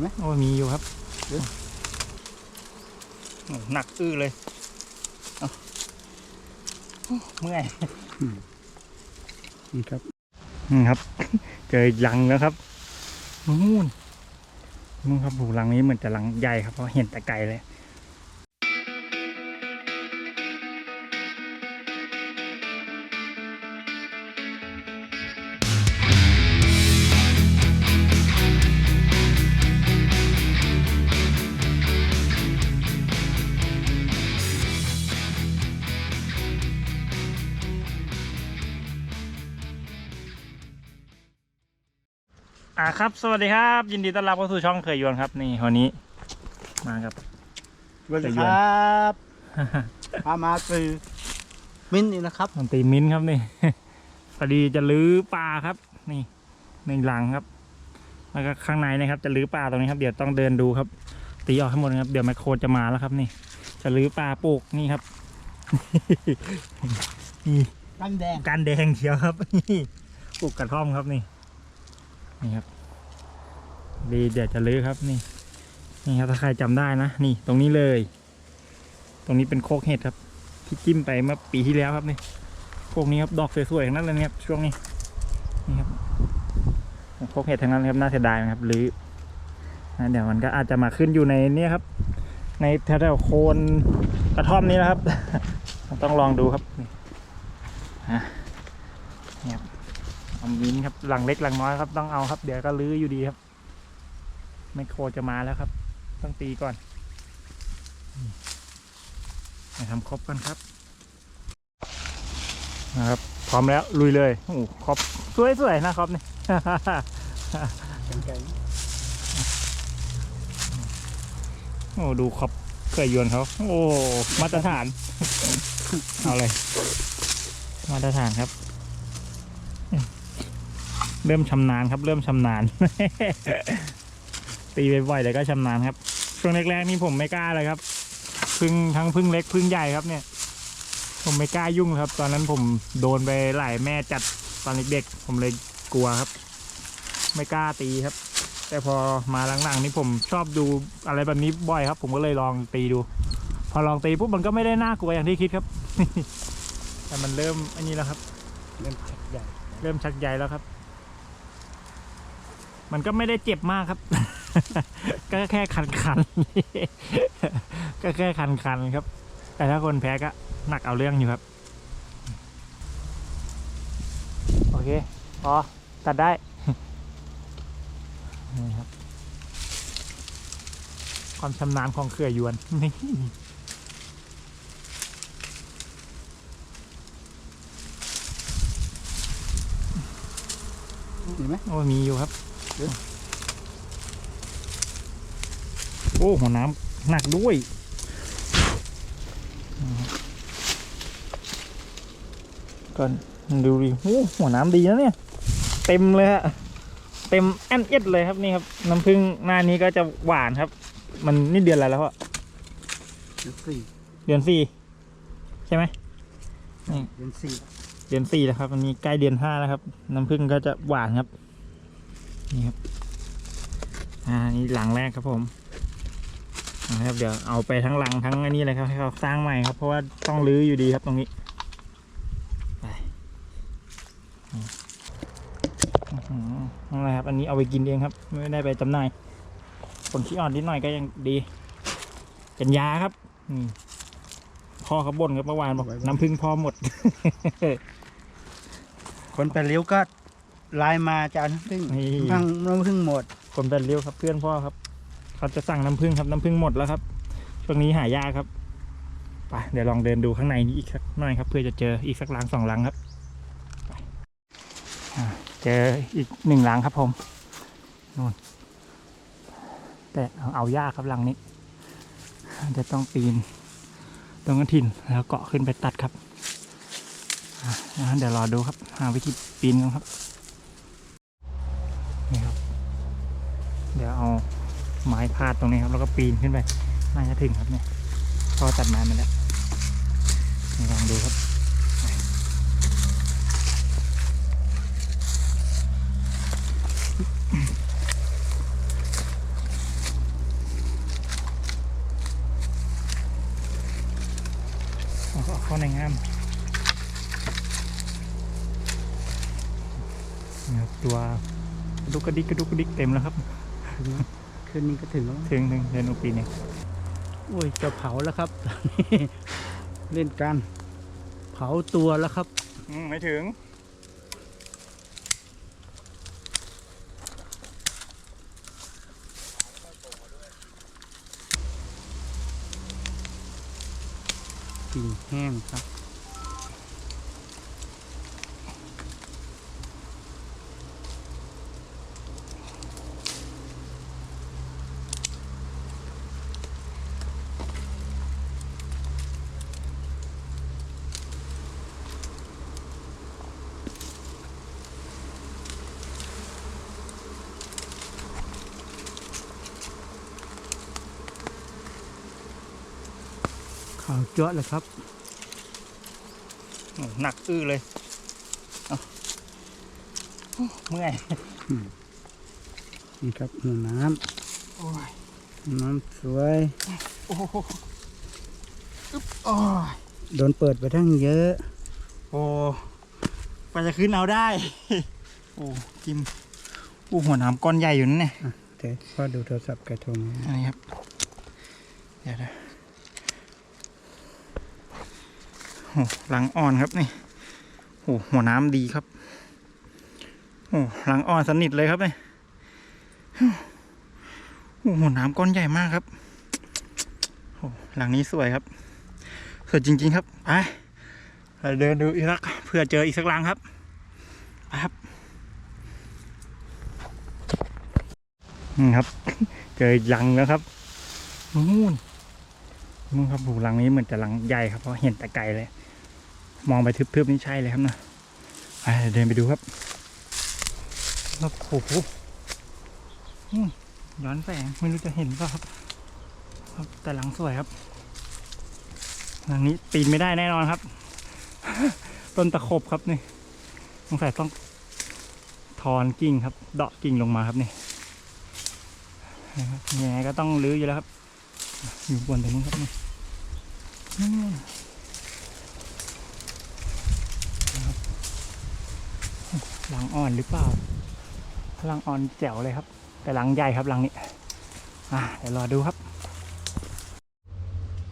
ไหมโอ้มีอยู่ครับโอ้หนักอื้อเลยเอาโอ้เมื่อยนี่ครับนี่ครับ เจอลังแล้วครับนู่นนู่นครับผูลังนี้เหมือนจะลังใหญ่ครับเพราะเห็นแต่ไกลเลย อ่าครับ สวัสดีครับ ยินดีต้อนรับเข้าสู่ช่องเคยยวนครับ นี่วันนี้ มากับ สวัสดีครับพามาคือมิ้นท์นี่นะครับมันตรีมิ้นท์ครับนี่ พอดีจะลื้อปลาครับ นี่ในหลังครับ แล้วก็ข้างในนะครับ จะลื้อปลาตรงนี้ครับเดี๋ยวต้องเดินดูครับ ตีออกให้หมดนะครับ เดี๋ยวแมคโครจะมาแล้วครับ นี่ จะลื้อปลาปลูกนี่ครับ นี่กันแดงการแดงเขียวครับนี่ปลูกกระท่อมครับนี่ นี่ครับดีเดี๋ยวจะลื้อครับนี่นี่ครับถ้าใครจำได้นะนี่ตรงนี้เลย ตรงนี้เป็นโคกเห็ดครับที่จิ้มไปเมื่อปีที่แล้วครับนี่พวกนี้ครับดอกสวยๆทั้งนั้นเลยนะครับช่วงนี้นี่ครับโคกเห็ดทั้งนั้นครับน่าเสียดายนะครับลื้อนะเดี๋ยวมันก็อาจจะมาขึ้นอยู่ในเนี้ครับ ในแถวๆโคนกระท่อมนี้นะครับ ต้องลองดูครับนี่ครับ เอามินครับหลังเล็กหลังน้อยครับต้องเอาครับ เดี๋ยวก็ลื้ออยู่ดีครับไมโครจะมาแล้วครับ ต้องตีก่อนมาทำครบกันครับนะครับ พร้อมแล้วลุยเลยโอ้ครบสวยๆนะครับนี่แกงโอ้ดูครบเคยยวนเขาโอ้มาตรฐาน เอาเลย มาตรฐานครับ เริ่มชำนาญครับ เริ่มชำนาญ ตีบ่อยๆแต่ก็ชำนาญครับ ช่วงแรกๆนี่ผมไม่กล้าเลยครับพึ่งทั้งพึ่งเล็กพึ่งใหญ่ครับเนี่ย ผมไม่กล้ายุ่งครับ ตอนนั้นผมโดนไปหลายแม่จัดตอนเด็กๆผมเลยกลัวครับ ไม่กล้าตีครับ แต่พอมาหลังๆนี่ผมชอบดูอะไรแบบนี้บ่อยครับ ผมก็เลยลองตีดู พอลองตีปุ๊บมันก็ไม่ได้น่ากลัวอย่างที่คิดครับ แต่มันเริ่มอันนี้แล้วครับเล่นชักใหญ่ เริ่มชักใยแล้วครับ มันก็ไม่ได้เจ็บมากครับ ก็แค่คันคันๆก็แค่คันคันๆครับ แต่ถ้าคนแพ้ก็หนักเอาเรื่องอยู่ครับ โอเคพอตัดได้นี่ครับ ความชำนาญของเครือยวนนี่เห็นไหมโอ้มีอยู่ครับ โอ้หัวน้ำหนักด้วยก่อนดูดิโอ้หัวน้ำดีนะเนี่ย เต็มเลยฮะเต็มแอนเอ็ดเลยครับนี่ครับ น้ำผึ้งหน้านี้ก็จะหวานครับ มันนี่เดือนอะไรแล้วอะเดือนสี่เดือนสี่ใช่ไหมนี่เดือนสี่เดือนสี่แล้วครับอันนี้ใกล้เดือนห้าแล้วครับ น้ำผึ้งก็จะหวานครับ นี่ครับอ่านี่หลังแรกครับผมนะครับเดี๋ยวเอาไปทั้งหลังทั้งอันนี้เลยครับให้เขาสร้างใหม่ครับ เพราะว่าต้องรื้ออยู่ดีครับตรงนี้ไปอื้อหือนั่นแหละครับ อันนี้เอาไปกินเองครับ ไม่ได้ไปจำหน่ายผลขี้อ่อนนิดหน่อยก็ยังดี เป็นยาครับอืมพ่อเขาบ่นครับเมื่อวานบอกน้ำผึ้งพ่อหมด คนไปเลี้ยวก็ ไลน์มาจะเอาน้ำผึ้งนี่ทั้งน้ำผึ้งหมด คนเป็นเลี้ยวครับเพื่อนพ่อครับ เขาจะสั่งน้ำผึ้งครับน้ำผึ้งหมดแล้วครับ ช่วงนี้หายากครับไปเดี๋ยวลองเดินดูข้างในนี้อีกสักหน่อยครับ เพื่อจะเจออีกสักลังสองลังครับไปอ่าเจออีกหนึ่งลังครับผมนู่นแต่เอาเอายากครับลังนี้จะต้องปีนตรงกระถินแล้วเกาะขึ้นไปตัดครับอ่าเดี๋ยวรอดูครับ หาวิธีปีนกันครับ เดี๋ยวเอาไม้พาดตรงนี้ครับ แล้วก็ปีนขึ้นไป น่าจะถึงครับเนี่ยพอตัดไม้มาแล้วลองดูครับเข้าในงามตัวกระดุกกระดิกกระดุกกระดิกเต็มแล้วครับ คืนนี้ก็ถึงแล้วถึงหนึ่งเดือนอุปีเนี่ยโอ้ยจะเผาแล้วครับตอนนี้เล่นกันเผาตัวแล้วครับไม่ถึง กิ่งแห้งครับ ข่าวเจาะเลยครับโอ้หนักอื้อเลยเอาเมื่อยนี่ครับหัวน้โอ้ยำน้ำสวยโอ้โหอึ๊บโอ้ยโดนเปิดไปทั้งเยอะ โอ้กว่าจะขึ้นเอาได้ โอ้กิมโอ้หัวหน้ำก้อนใหญ่อยู่นั่นเนี่ยแต่พ่อดูโทรศัพท์กระทงอันนี้ครับ เดี๋ยวนะ โอ้หลังอ่อนครับนี่โอ้หัวน้ำดีครับโอ้หลังอ่อนสนิทเลยครับเนี่ยโอ้หัวน้ำก้อนใหญ่มากครับโอ้หลังนี้สวยครับสวยจริง ๆ ครับไปเราเดินดูอีกสักเพื่อเจออีกสักหลังครับไปครับนี่ครับ เจอหลังแล้วครับนู่นนู่นครับผูหลังนี้เหมือนจะหลังใหญ่ครับเพราะเห็นแต่ไกลเลย มองไปทึบๆนี่ใช่เลยครับนะเดินไปดูครับโอ้โหย้อนแสงไม่รู้จะเห็นเปล่าครับครับ แต่หลังสวยครับ หลังนี้ปีนไม่ได้แน่นอนครับ ต้นตะขบครับนี่สงสัยต้องถอนกิ่งครับ เดาะกิ่งลงมาครับนี่ยังไงก็ต้องรื้ออยู่แล้วครับ อยู่บนตรงนู้นครับนี่นี่นะครับ หลังอ่อนหรือเปล่าหลังอ่อนแจ๋วเลยครับ แต่หลังใหญ่ครับหลังนี้อะเดี๋ยวรอดูครับ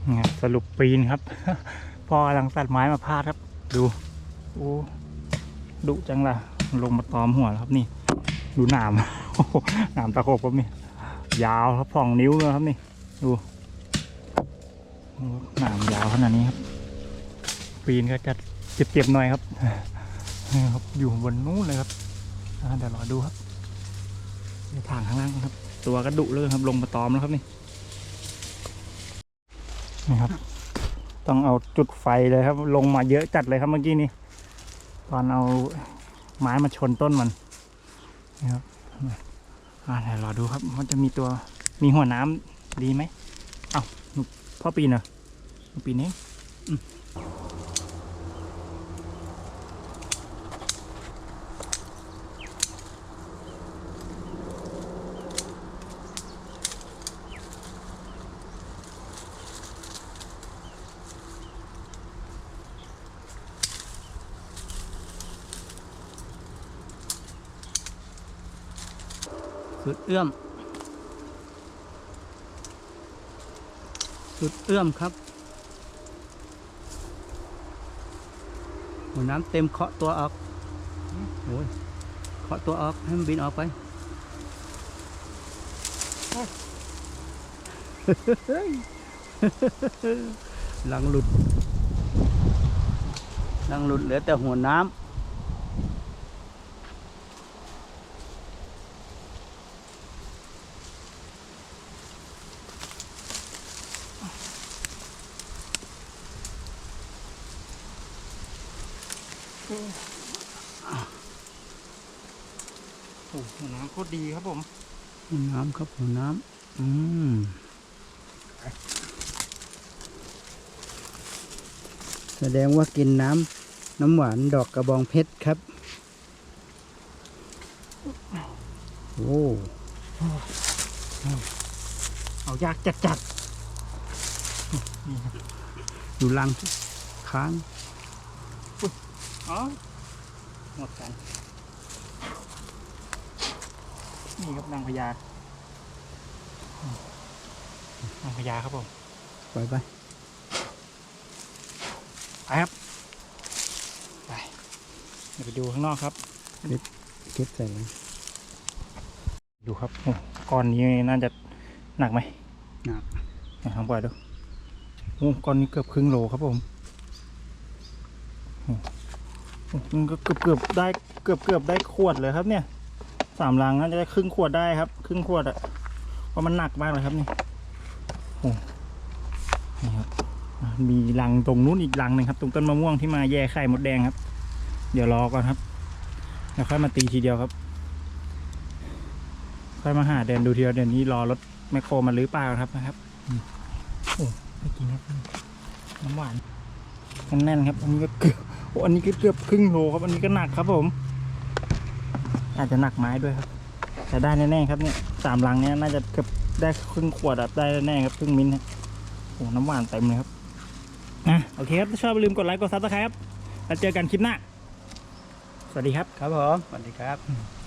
นี่ครับสรุปปีนครับ พอหลังตัดไม้มาพาดครับ ดูโอ้ดุจังล่ะ ลงมาตอมหัวครับนี่ ดูหนามหนามตะโขบครับนี่ยาวครับสองนิ้วเลยครับนี่ ดูหนามยาวขนาดนี้ครับ ปีนก็จะเจ็บๆหน่อยครับ นี่ครับอยู่บนนู้นเลยครับเดี๋ยวรอดูครับเดี๋ยวทางข้างล่างครับ ตัวก็ดุเลยครับลงมาตอมแล้วครับนี่นี่ครับ ต้องเอาจุดไฟเลยครับ ลงมาเยอะจัดเลยครับเมื่อกี้นี้ตอนเอาไม้มาชนต้นมันนี่ครับอ่าเดี๋ยวรอดูครับว่าจะมีตัวมีหัวน้ำดีไหมเอ้าพ่อปีนเหรอปีนเอง สุดเอื้อม สุดเอื้อมครับหัวน้ำเต็มเคาะตัวออกโอ้ยเคาะตัวออกให้มันบินออกไปหลังหลุดหลังหลุดเหลือแต่หัวน้ำ โอ้หัวน้ำโคตรดีครับผมหัวน้ำครับหัวน้ำอืมแสดงว่ากินน้ำน้ำหวานดอกกระบองเพชรครับ โอ้เอายากจัดจัดดูรังค้างอ๋อ หมดกันนี่ครับนางพญาอืมนางพญาครับผมปล่อยไปไปครับไปเดี๋ยวไปดูข้างนอกครับเก็บใส่เลยดูครับโอ้ก้อนนี้น่าจะหนักไหมหนักลองปล่อยดูโอ้ก้อนนี้เกือบครึ่งโลครับผมโอ้โอ้ มันก็เกือบเกือบได้เกือบเกือบได้ขวดเลยครับเนี่ยสามลังน่าจะได้ครึ่งขวดได้ครับ ครึ่งขวดอะเพราะมันหนักมากเลยครับนี่โอ้นี่ครับมีลังตรงนู้นอีกลังหนึ่งครับ ตรงต้นมะม่วงที่มาแย่ไข่มดแดงครับ เดี๋ยวรอก่อนครับแล้วค่อยมาตีทีเดียวครับ ค่อยมาหาเดินดูทีเดียวเดี๋ยวนี้รอรถแมคโครมาลื้อปลาครับนะครับโอ้ไม่กินครับน้ำหวานแน่นครับอันนี้ก็เกือบ โอ้อันนี้ก็เกือบครึ่งโลครับ อันนี้ก็หนักครับผม อาจจะหนักไม้ด้วยครับ แต่ได้แน่ๆครับเนี่ยสามลังเนี้ยน่าจะเกือบได้ครึ่งขวดได้แน่ๆครับครึ่งมิ้นะโอ้น้ำหวานเต็มเลยครับนะโอเคครับถ้าชอบอย่าลืมกดไลค์กดซับสไครต์ครับแล้วเจอกันคลิปหน้า สวัสดีครับ ครับผม สวัสดีครับ